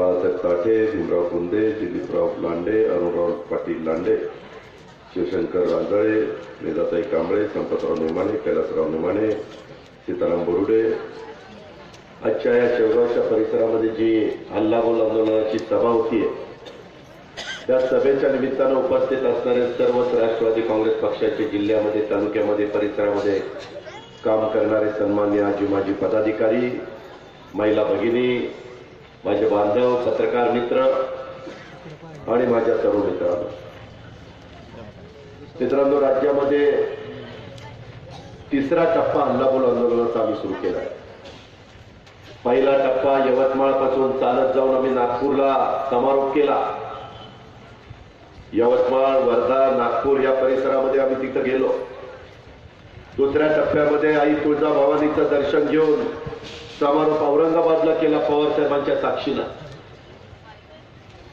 बाळासाहेब ताटे भीमराव कुंदे दिलीपराव लांडे अरुणराव पाटील लांडे शिवशंकर रांजळे मेधाताई कांबळे संपतराव नेमाने कैलासराव नेमाने सीताराम बोरुडे. आजच्या या शेवगावच्या परिसरामध्ये जी हल्लाबोल आंदोलनाची सभा होतीये त्या सभेच्या निमित्तानं उपस्थित असणारे सर्वच राष्ट्रवादी काँग्रेस पक्षाचे जिल्ह्यामध्ये तालुक्यामध्ये परिसरामध्ये काम करणारे सन्मान्य आजी माजी पदाधिकारी महिला भगिनी माझे बांधव पत्रकार मित्र आणि माझ्या तरुण मित्रांनो. मित्रांनो राज्यामध्ये तिसरा टप्पा हल्लाबोल आंदोलनाचा आम्ही सुरू केला पहिला टप्पा यवतमाळपासून चालत जाऊन आम्ही नागपूरला समारोप केला. यवतमाळ वर्धा नागपूर या परिसरामध्ये आम्ही तिथं गेलो. दुसऱ्या टप्प्यामध्ये आई तुळजाभवानीचं दर्शन घेऊन समारोप औरंगाबादला केला पवार साहेबांच्या साक्षीनं.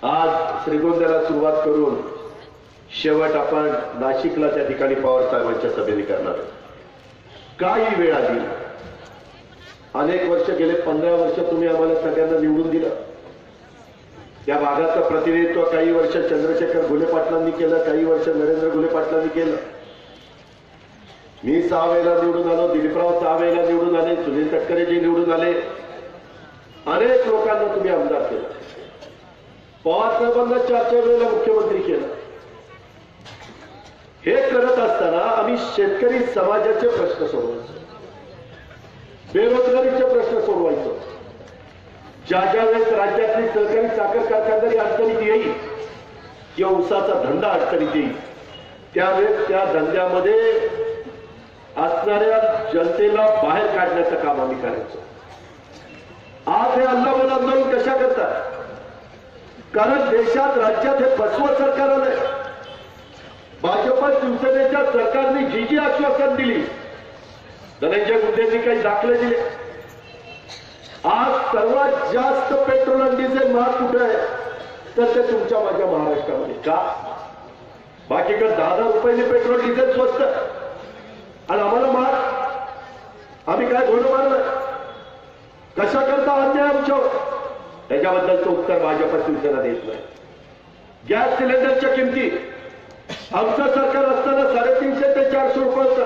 आज श्रीगोंद्याला सुरुवात करून शेवट आपण नाशिकला त्या ठिकाणी पवार साहेबांच्या सभेने करणार काही वेळ आली अनेक वर्ष गेले पंधरा वर्ष तुम्ही आम्हाला सगळ्यांना निवडून दिलं. त्या भागाचं प्रतिनिधित्व काही वर्ष चंद्रशेखर घुले पाटलांनी केलं काही वर्ष नरेंद्र घुले पाटलांनी केलं. मी सहा वेळेला निवडून आलो दिलीपराव सहा वेळेला निवडून आले सुनील तटकरेजी निवडून आले. अनेक लोकांना तुम्ही आमदार केला. पवार साहेबांना चार चार वेळेला मुख्यमंत्री केलं. हे करत असताना आम्ही शेतकरी समाजाचे प्रश्न सोडवायचो. बेरोजगारीचे प्रश्न सोडवायचो. ज्या ज्या वेळेस राज्यातली सहकारी साखर कारखानदारी अडचणीत येईल किंवा उसाचा धंदा अडचणीत येईल त्यावेळेस त्या धंद्यामध्ये असणाऱ्या जनतेला बाहेर काढण्याचं काम आम्ही करायचो. आज हे अल्लाबल आंदोलन कशा करतात? कारण देशात राज्यात हे फसवत सरकार आलंय. भाजपा शिवसेनेच्या सरकारने जी जी आश्वासन दिली. धनंजय मुंडेंनी काही दाखले दिले. आज सर्वात जास्त पेट्रोल आणि डिझेल महाग कुठे आहे? तर ते तुमच्या माझ्या महाराष्ट्रामध्ये. का? बाकीकडे दहा दहा रुपयांनी पेट्रोल डिझेल स्वस्त. आणि आम्हाला मार. आम्ही काय घोडं मारलं कशा करता अन्याय आमच्यावर त्याच्याबद्दलचं उत्तर भाजप शिवसेना देत नाही. गॅस सिलेंडरच्या किमती. आमचं सरकार असताना साडेतीनशे ते चारशे रुपये होतं.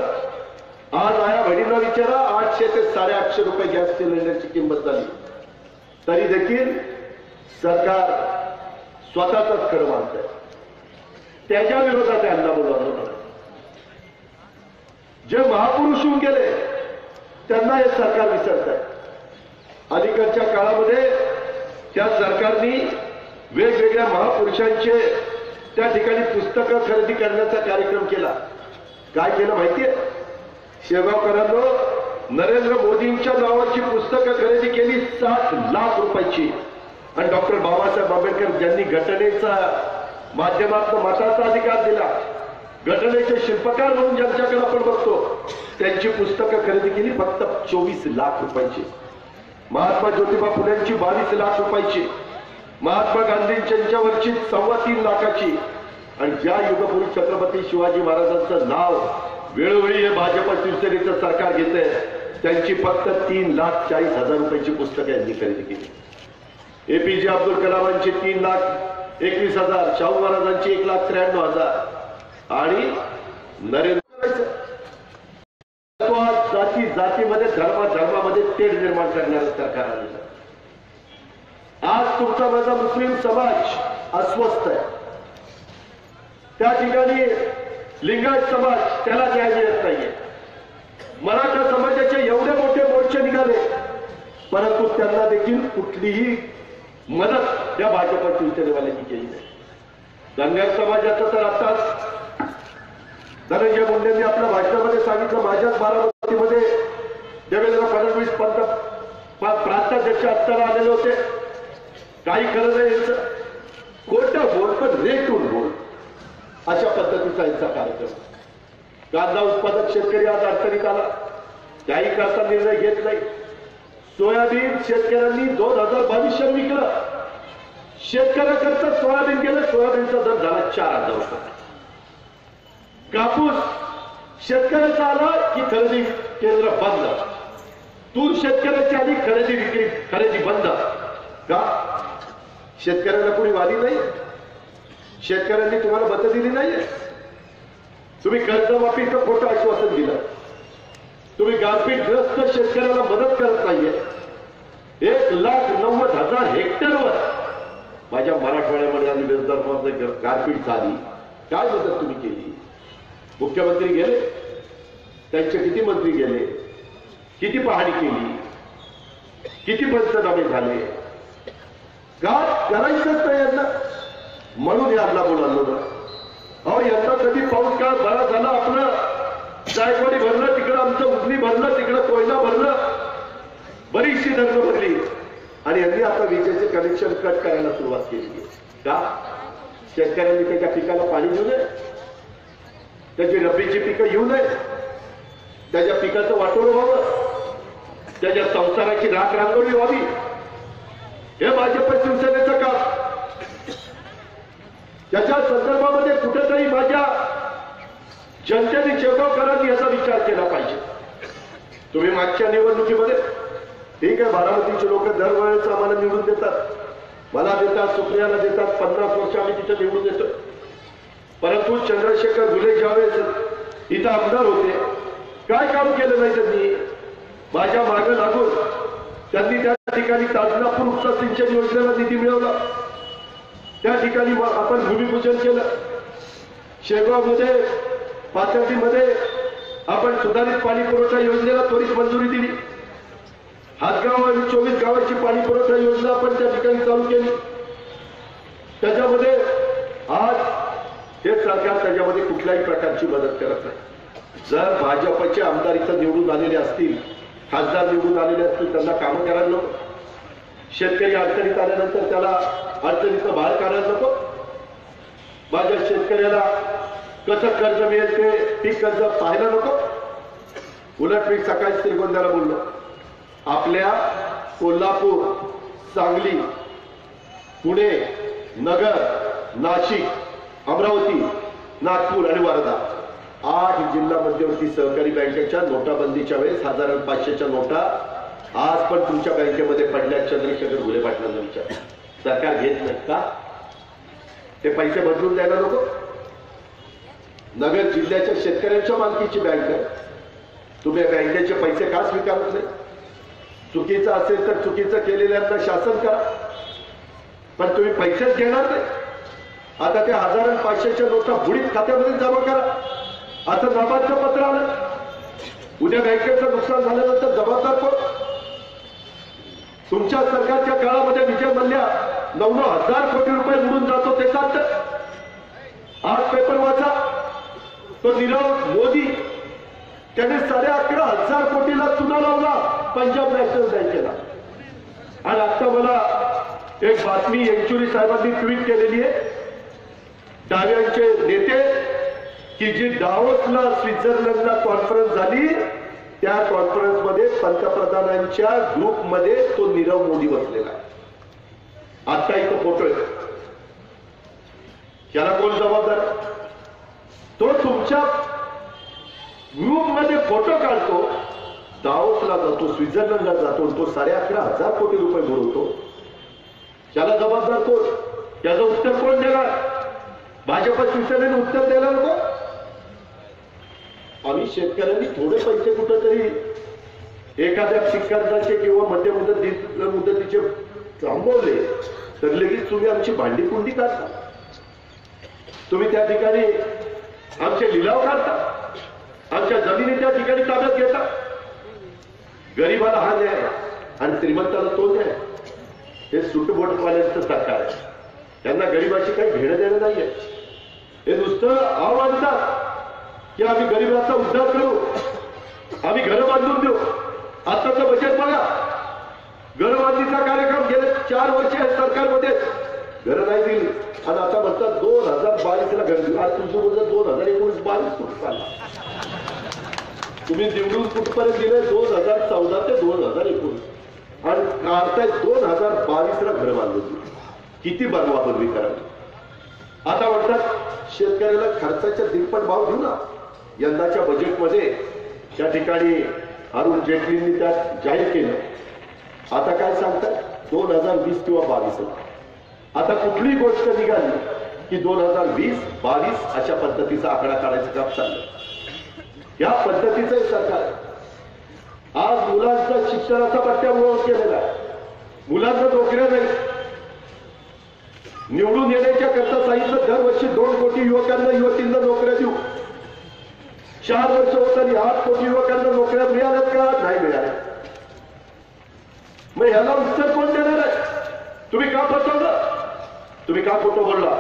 आज आया बहिणींना विचारा आठशे ते साडेआठशे रुपये गॅस सिलेंडरची किंमत झाली. तरी देखील सरकार स्वतःचाच खरं मानतंय. त्याच्या विरोधात यांना बोलवलं जे महापुरुष होऊन गेले त्यांना हे सरकार विसरत आहे अलीकडच्या काळामध्ये त्या सरकारनी वेगवेगळ्या महापुरुषांचे त्या ठिकाणी पुस्तकं खरेदी करण्याचा कार्यक्रम केला. काय केलं माहितीये? शेगावकरांनो नरेंद्र मोदींच्या नावाची पुस्तकं खरेदी केली सात लाख रुपयाची. आणि डॉक्टर बाबासाहेब आंबेडकर ज्यांनी घटनेचा माध्यमातून मताचा अधिकार दिला घटनेचे शिल्पकार म्हणून ज्यांच्याकडे आपण बघतो त्यांची पुस्तकं खरेदी केली फक्त चोवीस लाख रुपयाची. महात्मा ज्योतिबा फुलेंची बावीस लाख रुपयाची. महात्मा गांधींच्यावरची सव्वा तीन लाखाची. आणि ज्या युगपुरुष छत्रपती शिवाजी महाराजांचं नाव वेळोवेळी हे भाजप शिवसेनेचं सरकार घेते त्यांची फक्त तीन लाख चाळीस हजार रुपयाची पुस्तकं यांनी खरेदी केली. एपीजे अब्दुल कलामांची तीन लाख एकवीस हजार शाहू महाराजांची एक लाख त्र्याण्णव हजार. आणि नरेंद्र जाती जातीमध्ये धर्म धर्मामध्ये तेढ निर्माण करणारं सरकार आज तुमचा माझा मुस्लिम समाज अस्वस्थ आहे. त्या ठिकाणी लिंगायत समाज त्याला न्याय मिळत नाहीये. मराठा समाजाचे एवढे मोठे मोर्चे निघाले परंतु त्यांना देखील कुठलीही मदत त्या भाजपा शिवसेनेवाल्यांनी केली नाही. धनगर समाजाचं तर आताच धनंजय मुंडेंनी आपल्या भाषणामध्ये सांगितलं माझ्याच बारामतीमध्ये देवेंद्र फडणवीस पंत प्रांताध्यक्ष असताना आलेले होते. काही खरं नाही यांचं. खोटं बोल पण रेटून बोल. अशा पद्धतीचा यांचा कार्यक्रम. कांदा उत्पादक शेतकरी आज अडचणीत आला. काही करता निर्णय घेत नाही. सोयाबीन शेतकऱ्यांनी दोन हजार बावीसशे विकलं. शेतकऱ्याकरता सोयाबीन गेलं सोयाबीनचा दर झाला चार हजार रुपये. कापूस शेतकऱ्याचा आला की खरेदी केंद्र बंद. तूर शेतकऱ्याची आली खरेदी विक्री खरेदी बंद. का? शेतकऱ्यांना कोणी वाली नाही? शेतकऱ्यांनी तुम्हाला मतं दिली नाहीये तुम्ही कर्जमाफीचं खोटं आश्वासन दिलं. तुम्ही गारपीटग्रस्त शेतकऱ्याला मदत करत नाहीये. एक लाख नव्वद हजार हेक्टरवर माझ्या मराठवाड्यामध्ये आणि विरोधात गारपीट झाली. काय मदत तुम्ही केली? मुख्यमंत्री गेले त्यांचे किती मंत्री गेले किती पाहणी केली किती पंचनामे झाले का करायचंच नाही यांना म्हणून यांना बोलावलं ना. अहो यांना कधी पाऊस काळ बरा झाला आपलं? जायकवाडी भरलं तिकडं आमचं उजनी भरलं तिकडं कोयना भरलं बरीचशी धरणं भरली. आणि यांनी आता विजेचे कनेक्शन कट करायला सुरुवात केली. का? शेतकऱ्यांनी त्याच्या पिकाला पाणी देऊ नये त्याची रब्बीची पिकं येऊ नये त्याच्या पिकाचं वाटोळं व्हावं. त्याच्या संसाराची राख रांगोळी व्हावी. हे भाजप शिवसेनेचं काम. त्याच्या संदर्भामध्ये कुठेतरी माझ्या जनतेने शेगावकरांनी याचा विचार केला पाहिजे. तुम्ही मागच्या निवडणुकीमध्ये ठीक आहे बारामतीचे लोक दरवेळेस आम्हाला निवडून देतात. मला देतात सुप्रियाला देतात पन्नास वर्ष आम्ही तिथं निवडून देतो. परंतु चंद्रशेखर घुले ज्यावेळेस इथं आमदार होते. काय काम केलं नाही त्यांनी? माझ्या मागं लागून त्यांनी त्या ठिकाणी ताजनापूर उपसा सिंचन योजनेला निधी मिळवला. त्या ठिकाणी आपण भूमिपूजन केलं. शेगावमध्ये पाथर्डीमध्ये आपण सुधारित पाणी पुरवठा योजनेला त्वरित मंजुरी दिली. हातगाव आणि चोवीस गावाची पाणी पुरवठा योजना आपण त्या ठिकाणी चालू केली. त्याच्यामध्ये आज हे सरकार त्याच्यामध्ये कुठल्याही प्रकारची मदत करत नाही. जर भाजपचे आमदार इथं निवडून आलेले असतील खासदार निवडून आलेले असतील त्यांना कामं करायला नको. शेतकरी अडचणीत आल्यानंतर त्याला अडचणीचं बाहेर काढायला नको. माझ्या शेतकऱ्याला कसं कर्ज मिळेल ते पीक कर्ज पाहायला नको. उलट मी सकाळी श्रीगोंद्याला बोललो. आपल्या कोल्हापूर सांगली पुणे नगर नाशिक अमरावती नागपूर आणि वर्धा. आठ जिल्हा मध्यवर्ती सहकारी बँकेच्या नोटाबंदीच्या वेळेस हजार पाचशेच्या नोटा आज पण तुमच्या बँकेमध्ये पडल्या चंद्रशेखर घुले पाटलांना विचार. सरकार घेत नाही का? ते पैसे बदलून द्यायला नको. नगर जिल्ह्याच्या शेतकऱ्यांच्या मालकीची बँक आहे. तुम्ही बँकेचे पैसे का स्वीकारत नाही चुकीचं असेल तर चुकीचं केलेल्यांना शासन करा. पण तुम्ही पैसेच घेणार नाही आता त्या हजार आणि पाचशेच्या नोटा बुडीत खात्यामध्ये जमा करा. आता नाबादचं पत्र आलं. उद्या बँकेचं नुकसान झाल्यानंतर जबाबदार कोण? तुमच्या सरकारच्या काळामध्ये विजय मल्ल्या नऊ नऊ हजार कोटी रुपये मिळून जातो ते सांगत आज पेपर वाचा. तो नीरव मोदी त्याने साडे अकरा हजार कोटीला चुना लावला पंजाब नॅशनल बँकेला. आणि आता मला एक बातमी येंचुरी साहेबांनी ट्विट केलेली आहे. डाव्यांचे नेते की जी डावोसला स्वित्झर्लंडला कॉन्फरन्स झाली त्या कॉन्फरन्समध्ये पंतप्रधानांच्या ग्रुपमध्ये तो नीरव मोदी बसलेला आहे. आता इथं फोटो आहे. याला कोण जबाबदार? तो तुमच्या ग्रुपमध्ये फोटो काढतो दाओसला जातो स्वित्झर्लंडला जातो तो साडे अकरा हजार कोटी रुपये भरवतो. त्याला जबाबदार कोण? त्याचं उत्तर कोण देणार? भाजप शिवसेनेने उत्तर द्यायला नको? आम्ही शेतकऱ्यांनी थोडे पैसे कुठंतरी एखाद्या पीक किंवा मध्य मुदत मुदतीचे थांबवले. तर लगेच तुम्ही आमची भांडी कुंडी काढता. तुम्ही त्या ठिकाणी आमचे लिलाव काढता. आमच्या जमिनी त्या ठिकाणी ताब्यात घेता. गरीबाला हा न्याय आणि श्रीमंताला तो न्याय हे सुटबोटवाल्यांचं सरकार आहे. त्यांना गरीबाशी काही घेणं देणं नाहीये. हे नुसतं आव्हानतात की आम्ही गरिबांचा उद्धार करू आम्ही घरं बांधून देऊ. आताचं बजेट बघा. घरबांधीचा कार्यक्रम गेले चार वर्ष आहे सरकारमध्ये. घरं नाही दिली. आणि आता म्हणतात दोन हजार बावीसला घर दिलं. आज तुमचं बोलतं दोन हजार एकोणीस बावीस कुठं चालला. तुम्ही निवडून कुठपर्यंत गेले? दोन हजार चौदा ते दोन हजार एकोणीस. आणि काढताय दोन हजार बावीसला घर बांधून. दिली किती बनवा बनवी करावी? आता म्हणतात शेतकऱ्याला खर्चाच्या तिप्पट भाव देऊ ना. यंदाच्या बजेटमध्ये त्या ठिकाणी अरुण जेटलींनी त्यात जाहीर केलं. आता काय सांगतात? दोन हजार वीस किंवा बावीस आता कुठली गोष्ट निघाली की दोन हजार वीस बावीस अशा पद्धतीचा आकडा काढायचं काम चाललं या पद्धतीचं सरकार आज मुलांचा शिक्षणाचा पट्ट्यामुळे केलेला आहे. मुलांना नोकऱ्या नाही. निवडून येण्याच्या करता सांगितलं दरवर्षी दोन कोटी युवकांना युवतींना नोकऱ्या देऊ. चार वर्ष होताना आठ कोटी युवकांना नोकऱ्या मिळाल्यात का? नाही मिळाल्या मग ह्याला उत्तर कोण देणार आहे? तुम्ही का फसवलं? तुम्ही का खोटं बोलला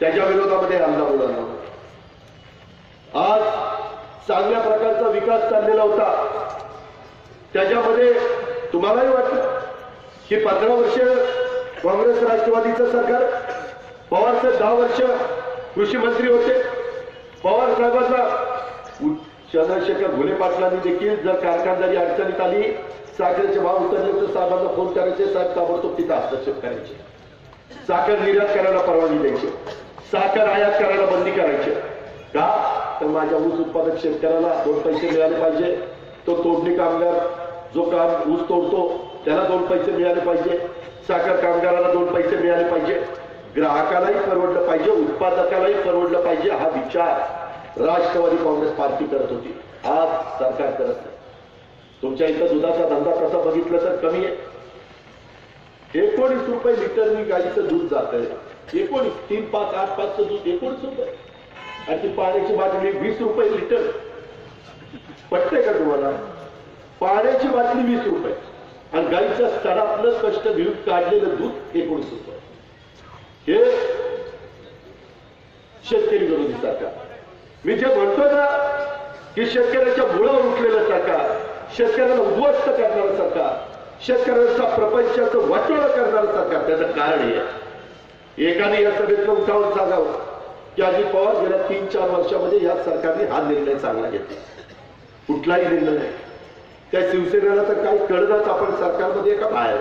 त्याच्या विरोधामध्ये हल्ला बोलला आज चांगल्या प्रकारचा विकास चाललेला होता. त्याच्यामध्ये तुम्हालाही वाटतं की पंधरा वर्ष काँग्रेस राष्ट्रवादीचं सरकार. पवार साहेब दहा वर्ष कृषी मंत्री होते. पवार साहेबांना चंद्रशेखर घुले पाटलांनी देखील जर कारखानदारी अडचणीत आली साखरेचे भाव उतरले तर साहेबांना फोन करायचे साहेब ताबडतोब तिथं हस्तक्षेप करायचे. साखर निर्यात करायला परवानगी द्यायची. साखर आयात करायला बंदी करायची. का? तर माझ्या ऊस उत्पादक शेतकऱ्याला दोन पैसे मिळाले पाहिजे. तो तोडणी कामगार जो काम ऊस तोडतो त्याला दोन पैसे मिळाले पाहिजे. साखर कामगाराला दोन पैसे मिळाले पाहिजे. ग्राहकालाही परवडलं पाहिजे उत्पादकालाही परवडलं पाहिजे हा विचार राष्ट्रवादी काँग्रेस पार्टी करत होती. आज सरकार करत नाही. तुमच्या इथं दुधाचा धंदा कसा बघितलं तर कमी आहे. एकोणीस रुपये लिटरनी गाईचं दूध जात आहे एकोणीस तीन पाच आठ पाचचं दूध एकोणीस रुपये. आणि ती पाण्याची बाटली वीस रुपये लिटर. पटते का तुम्हाला? पाण्याची बाटली वीस रुपये. आणि गाईच्या स्तरातलं कष्ट घेऊन काढलेलं दूध एकोणीस रुपये हे शेतकरी विरोधी सरकार. मी जे म्हणतो ना की शेतकऱ्याच्या मुळावर उठलेलं सरकार शेतकऱ्याला उद्ध्वस्त करणारं सरकार शेतकऱ्यांचा प्रपंचाचं वाटोळं करणारं सरकार त्याचं कारण हे एकाने या सभेतलं उठावून सांगावं की अजित पवार गेल्या तीन चार वर्षामध्ये या सरकारने हा निर्णय चांगला घेतला. कुठलाही निर्णय नाही. त्या शिवसेनेला तर काही कळतच आपण सरकारमध्ये का बाहेर?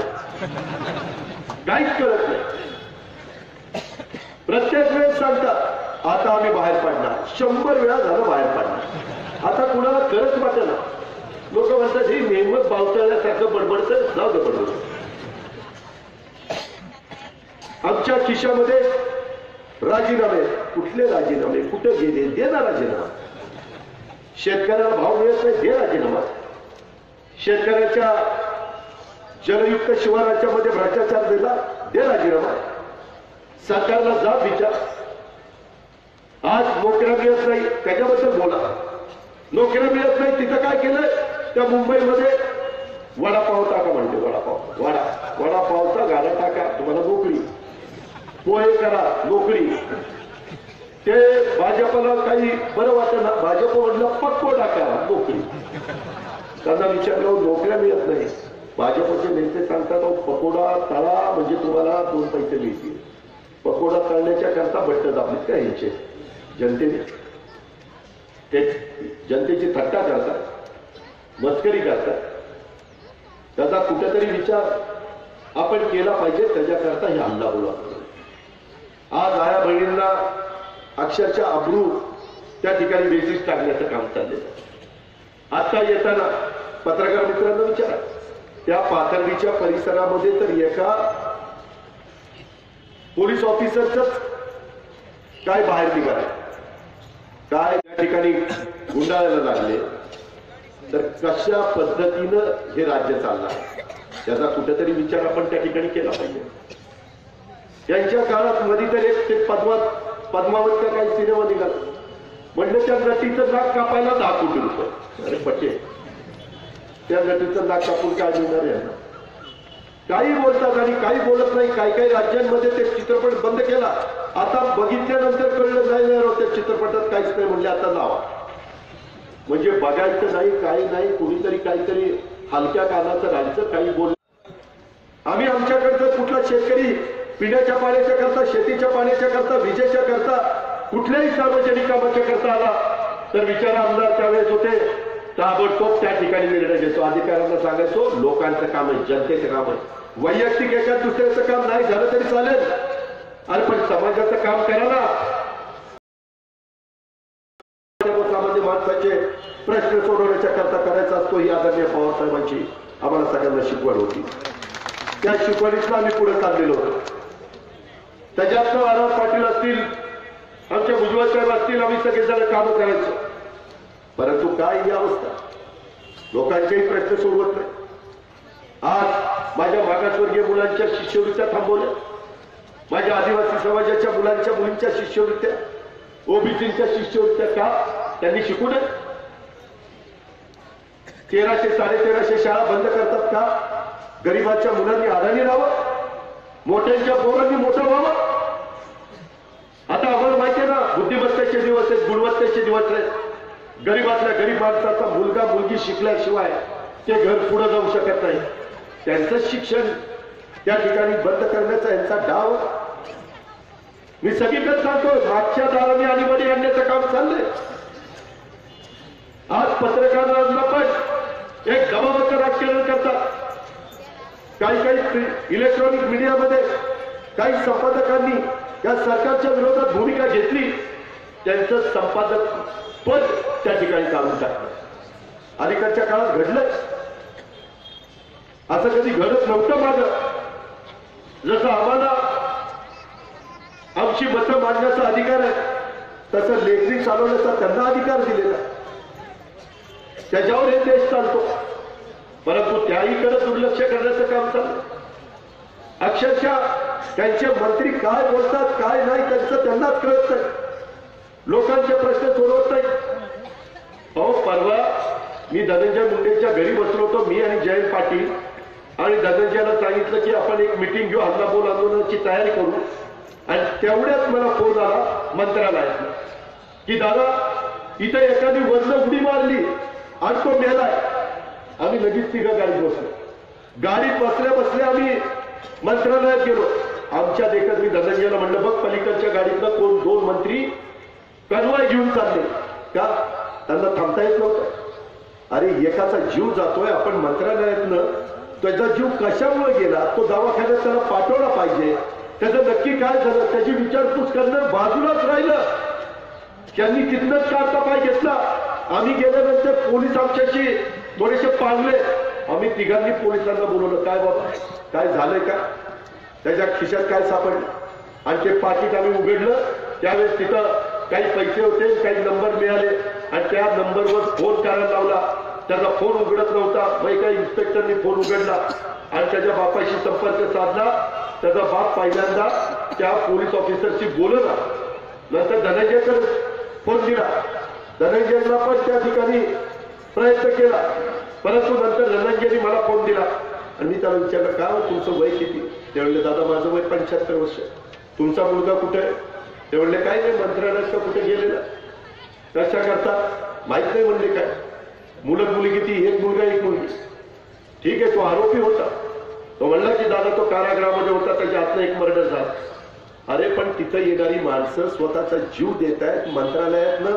काहीच कळत नाही. प्रत्येक वेळेस सांगतात आता आम्ही बाहेर पडणार. शंभर वेळा झालं बाहेर पडणार. आता कुणाला खरंच वाटेना लोक म्हणतात ही नेहमीच पावसाळ्यासारखं बडबडतं. जाऊ दे बडबड. आमच्या खिशामध्ये राजीनामे. कुठले राजीनामे? कुठे गेले? दे ना राजीनामा. शेतकऱ्याला भाव मिळत नाही दे राजीनामा. शेतकऱ्याच्या जलयुक्त शिवाराच्या मध्ये भ्रष्टाचार दिला दे राजीनामा. सरकारला जा विचार. आज नोकऱ्या मिळत नाही त्याच्याबद्दल बोला. नोकऱ्या मिळत नाही तिथं काय केलं? त्या मुंबईमध्ये वडापाव टाका म्हणते वडापाव. वडा वडापावचा गाडा टाका तुम्हाला नोकरी पोहे करा नोकरी ते भाजपला काही बरं वाटत ना भाजप म्हणलं पक्को टाका नोकरी त्यांना विचारलं नोकऱ्या मिळत नाही भाजपचे नेते सांगतात अहो, पकोडा तळा म्हणजे तुम्हाला दोन पैसे मिळतील. पकोडा तळण्याच्या करता भट्ट दाबलीत का यांचे? जनतेने ते जनतेची थट्टा करतात मस्करी करतात. त्याचा कुठेतरी विचार आपण केला पाहिजे त्याच्याकरता हे हल्ला बोला आज आया बहिणींना अक्षरशः अब्रू त्या ठिकाणी बेसिस टाकण्याचं काम चाललेलं आहे. आता येताना पत्रकार मित्रांना विचार. त्या पाथर्डीच्या परिसरामध्ये तर एका पोलीस ऑफिसरच काय बाहेर निघाले काय त्या ठिकाणी गुंडाळायला लागले? तर कशा पद्धतीनं हे राज्य चाललं? त्याचा कुठेतरी विचार आपण त्या ठिकाणी केला पाहिजे. यांच्या काळात मध्ये तर एक ते पद्मावत पद्मावत का काही सिनेमा निघाला. म्हणलं त्या जातीचं नाक कापायला दहा कोटी रुपये. अरे पटे त्या नटीचं नाक कापून काय देणार यांना? काही बोलतात आणि काही बोलत नाही. काही काही राज्यांमध्ये ते चित्रपट बंद केला. आता बघितल्यानंतर कळलं नाही नाही त्या चित्रपटात काहीच नाही म्हणले आता लावा. म्हणजे बघायचं नाही काही नाही कुणीतरी काहीतरी हलक्या कानाचं राहायचं काही बोल आम्ही आमच्याकडचं कुठला शेतकरी पिण्याच्या पाण्याच्या करता शेतीच्या पाण्याच्या करता विजेच्या करता कुठल्याही सार्वजनिक कामाच्या करता आला तर विचारा आमदार त्यावेळेस होते ताबडतोब त्या ठिकाणी निर्णय घेतो. अधिकाऱ्यांना सांगायचो लोकांचं काम आहे जनतेचं काम आहे. वैयक्तिक एका दुसऱ्याचं काम नाही झालं तरी चालेल. अरे पण समाजाचं काम करा ना. सामान्य माणसाचे प्रश्न सोडवण्याच्या करता करायचा असतो ही आदरणीय पवारसाहेबांची आम्हाला सगळ्यांना शिकवण होती. त्या शिकवणीतला आम्ही पुढे चाललेलो होतो. त्याच्यातनं आराम पाटील असतील आमचे भुजबळ साहेब असतील आम्ही सगळेजण कामं करायचो. परंतु काय ही अवस्था? लोकांचेही प्रश्न सोडवत नाही. आज माझ्या मागासवर्गीय मुलांच्या शिष्यवृत्त्या थांबवल्या. माझ्या आदिवासी समाजाच्या मुलांच्या मुलींच्या शिष्यवृत्त्या. ओबीसीच्या शिष्यवृत्त्या का? त्यांनी शिकू नये. तेराशे साडेतेराशे शाळा बंद करतात का? गरिबाच्या मुलांनी आधानी राहावं? मोठ्यांच्या पोरांनी मोठं व्हावं? आम्हाला माहिती आहे ना? बुद्धिमत्तेचे दिवस आहेत गुणवत्तेचे दिवस आहेत. गरीबातल्या गरीब माणसाचा मुलगा मुलगी शिकल्याशिवाय ते घर पुढे जाऊ शकत नाही. त्यांचं शिक्षण त्या ठिकाणी बंद करण्याचा यांचा डाव. मी सगळीकडे सांगतो मागच्या दाराने मध्ये आणण्याचं काम चाललंय. आज पत्रकारांना पण एक दबावाचं राजकारण करतात. काही काही इलेक्ट्रॉनिक मीडियामध्ये काही संपादकांनी या सरकारच्या विरोधात भूमिका घेतली त्यांचं संपादक पद त्या ठिकाणी काढून टाकलं. अलीकडच्या काळात घडलंच. असं कधी घडत नव्हतं माझं. जसं आम्हाला आमची मतं मांडण्याचा अधिकार आहे तसं लेखणी चालवण्याचा त्यांना अधिकार दिलेला त्याच्यावर हे देश चालतो. परंतु त्याहीकडे दुर्लक्ष करण्याचं काम चाललं अक्षरशः त्यांचे मंत्री काय बोलतात काय नाही त्यांचं त्यांनाच कळत नाही. लोकांचे प्रश्न सोडवत नाही. अहो परवा मी धनंजय मुंडेच्या घरी बसलो होतो मी आणि जयंत पाटील. आणि धनंजयला सांगितलं की आपण एक मिटिंग घेऊ हल्लाबोल आंदोलनाची तयारी करू. आणि तेवढ्याच मला फोन आला मंत्रालयात की दादा इथे एखादी वर्ण उडी मारली आणि तो मेलाय. आम्ही लगेच तिघं गाडीत बसलो. गाडीत बसल्या बसल्या आम्ही मंत्रालयात गेलो. आमच्या देखत मी धनंजयला म्हणलं बघ पलीकडच्या गाडीतलं कोण दोन मंत्री कनवाय घेऊन चालले. का? त्यांना थांबता येत नव्हतं. अरे एकाचा जीव जातोय आपण मंत्रालयातनं त्याचा जीव कशामुळे गेला? तो दवाखान्यात त्याला पाठवला पाहिजे. त्याचं नक्की काय झालं? त्याची विचारपूस करणं बाजूलाच राहिलं. त्यांनी तिथनच काढता पाय घेतला. आम्ही गेल्यानंतर पोलीस आमच्याशी थोडेसे पांगले आम्ही तिघांनी पोलिसांना बोलवलं काय बाबा? काय झालंय का? त्याच्या खिशात काय सापडलं? आणि ते पाकिट आम्ही उघडलं त्यावेळेस तिथं काही पैसे होते काही नंबर मिळाले. आणि त्या नंबरवर फोन करायला लावला. त्याचा फोन उघडत नव्हता. मग काही इन्स्पेक्टरनी फोन उघडला आणि त्याच्या बापाशी संपर्क साधला. त्याचा बाप पहिल्यांदा त्या पोलीस ऑफिसरशी बोलला. नंतर धनंजयकर फोन दिला. धनंजयला पण त्या ठिकाणी प्रयत्न केला. परंतु नंतर धनंजयनी मला फोन दिला. आणि मी त्याला विचारलं का हो, तुमचं वय किती? ते म्हणले दादा माझं वय पंच्याहत्तर वर्ष तुमचा मुलगा कुठे आहे? ते म्हणले काय नाही मंत्रालयात कुठे गेलेला कशा करता माहीत नाही म्हणले काय. मुलं मुली किती एक मुलगा एक मुलगी. ठीक आहे तो आरोपी होता. तो म्हणला की दादा तो कारागृहामध्ये होता त्याच्या हातनं एक मर्डर झाला. अरे पण तिथं येणारी माणसं स्वतःचा जीव देत आहेत मंत्रालयातनं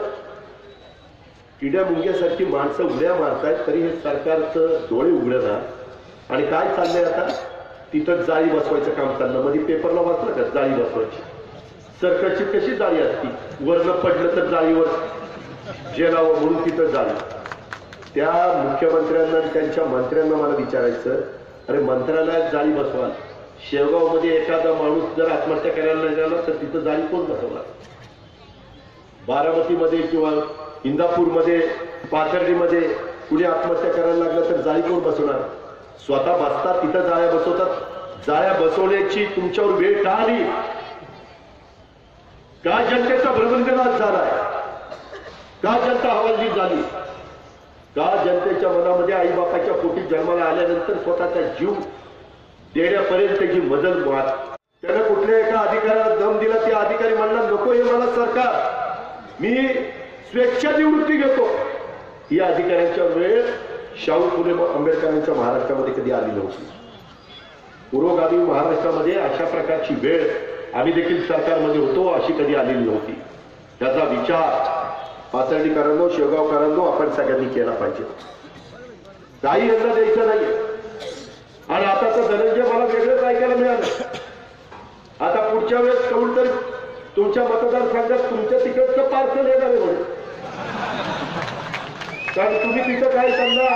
किड्या मुंग्यासारखी माणसं उड्या मारतायत तरी हे सरकारचं डोळे उघडणार आणि काय चाललंय आता? तिथं जाळी बसवायचं काम चाललं. मध्ये पेपरला वाचलं का? जाळी बसवायची. सरकारची कशी जाळी असती? वरनं पडलं तर जाळीवर. जेलावं म्हणून तिथं जाळी. त्या मुख्यमंत्र्यांना त्यांच्या मंत्र्यांना मला विचारायचं अरे मंत्रालयात जाळी बसवाल. शेवगावमध्ये एखादा माणूस जर आत्महत्या करायला नाही झाला तर तिथं जाळी कोण बसवणार? बारामतीमध्ये किंवा इंदापूरमध्ये पाथर्डीमध्ये कुणी आत्महत्या करायला लागलं तर जाळी कोण बसवणार? स्वतः बसतात तिथं जाळ्या बसवतात. जाळ्या बसवण्याची तुमच्यावर वेळ का आली? का जनतेचा भ्रमणगनाच झालाय? का जनता हवालदिल झाली? का जनतेच्या मनामध्ये आई बापाच्या पोटी जन्माला आल्यानंतर स्वतःचा जीव देण्यापर्यंत जी मजल मात त्यानं कुठल्या एका अधिकाऱ्याला दम दिला? त्या अधिकारी म्हणला नको हे मला सरकार. मी स्वेच्छा निवृत्ती घेतो. या अधिकाऱ्यांच्या वेळ शाहू फुले आंबेडकरांच्या महाराष्ट्रामध्ये कधी आली नव्हती. पूर्वगामी महाराष्ट्रामध्ये अशा प्रकारची वेळ आम्ही देखील सरकारमध्ये होतो अशी कधी आलेली नव्हती. त्याचा विचार पाथर्डीकरांनो शेवगावकरांनो आपण सगळ्यांनी केला पाहिजे. काही यांना द्यायचं नाही आणि आता तर धनंजय मला वेगळंच ऐकायला मिळालं. आता पुढच्या वेळेस कळून तरी तुमच्या मतदारसंघात तुमच्या तिकडचं पार्सल येणार आहे म्हणून. कारण तुम्ही तिथं काय समजा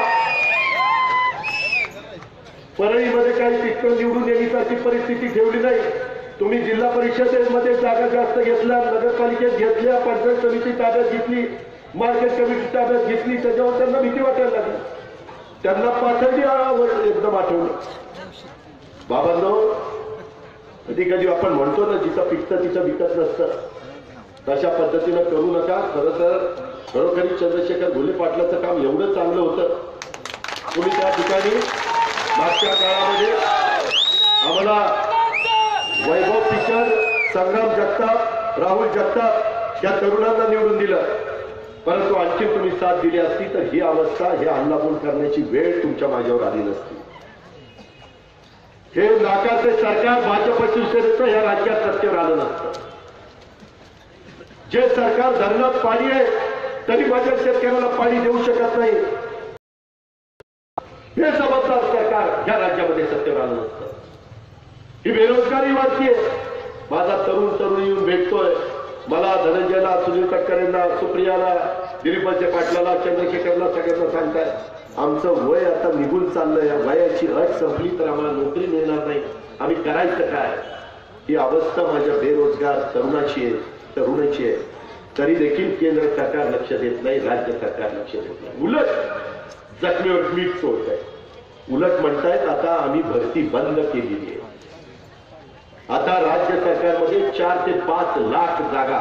परळीमध्ये काही पिस्तळ निवडून येण्यासारखी परिस्थिती ठेवली नाही. तुम्ही जिल्हा परिषदेमध्ये जागा जास्त घेतल्या नगरपालिकेत घेतल्या पंचायत समिती ताब्यात घेतली मार्केट कमिटी ताब्यात घेतली त्याच्यावर त्यांना भीती वाटायला लागली. त्यांना पाथर्डी एकदम आठवलं. बाबांनो कधी कधी आपण म्हणतो ना जिथं पिकतं तिथं विकत नसतं. तशा पद्धतीनं करू नका. खरं तर खरोखरी चंद्रशेखर घुले पाटलाचं काम एवढं चांगलं होतं. तुम्ही त्या ठिकाणी मागच्या काळामध्ये आम्हाला वैभव पिचर संग्राम जगताप राहुल जगताप या तरुणांना निवडून दिलं. परंतु आणखी तुम्ही साथ दिली असती तर ही अवस्था हे हल्लाबोल करण्याची वेळ तुमच्या माझ्यावर आली नसती. हे नाकारते सरकार भाजप शिवसेनेचं या राज्यात सत्तेवर आलं नसतं. जे सरकार धरणात पाणी आहे तरी माझ्या शेतकऱ्याला पाणी देऊ शकत नाही. हे समजदार सरकार या राज्यामध्ये सत्तेवर आलं नसतं. ही बेरोजगारी वाढतीये. माझा तरुण तरुण येऊन भेटतोय. मला धनंजयला सुनील तटकरेंना सुप्रियाला दिलीपांच्या पाटलाला चंद्रशेखरला सगळ्यांना सांगताय. आमचं वय आता निघून चाललंय. या वयाची अट संपली तर आम्हाला नोकरी मिळणार नाही. आम्ही करायचं काय? ही अवस्था माझ्या बेरोजगार तरुणाची आहे. तरुणाची आहे. तरी देखील केंद्र सरकार लक्ष देत नाही राज्य सरकार लक्ष देत नाही. उलट जखमीवर मीठ सोडत आहे उलट म्हणतायत आता आम्ही भरती बंद केलेली आहे. आता राज्य सरकारमध्ये चार ते पाच लाख जागा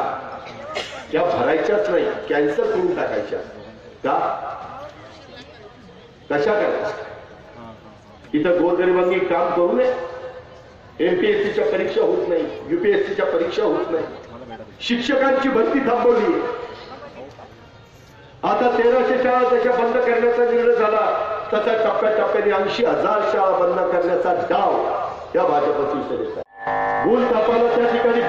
त्या भरायच्याच नाही कॅन्सल करून टाकायच्या. का? कशा करायच्या इथं गोरगरिबांनी काम करू नये. एमपीएससीच्या परीक्षा होत नाही युपीएससीच्या परीक्षा होत नाही. शिक्षकांची भरती थांबवली. आता तेराशे शाळा तशा बंद करण्याचा निर्णय झाला तसा टप्प्याटप्प्याने ऐंशी हजार शाळा बंद करण्याचा डाव या भाजपची शिवसेनेचा भूल तापाला त्या ठिकाणी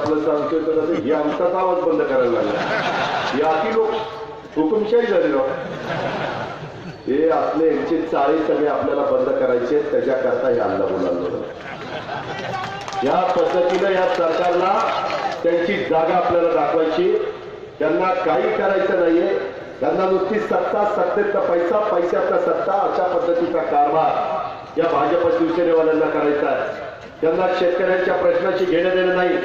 आपलं सांगतोय तर असं हे आमचाच आवाज बंद करायला लागला. हे अति लोक हुकुमशाही झाले राव. हे आपले यांचे चाळे सगळे आपल्याला बंद करायचे त्याच्याकरता हे हल्ला बोलावलं या पद्धतीनं या सरकारला त्यांची जागा आपल्याला दाखवायची. त्यांना काही करायचं नाहीये. त्यांना नुसती सत्ता सत्तेचा पैसा पैशाचा सत्ता अशा पद्धतीचा कारभार या भाजप शिवसेनेवाल्यांना करायचा आहे. त्यांना शेतकऱ्यांच्या प्रश्नाची घेणं देणं नाही.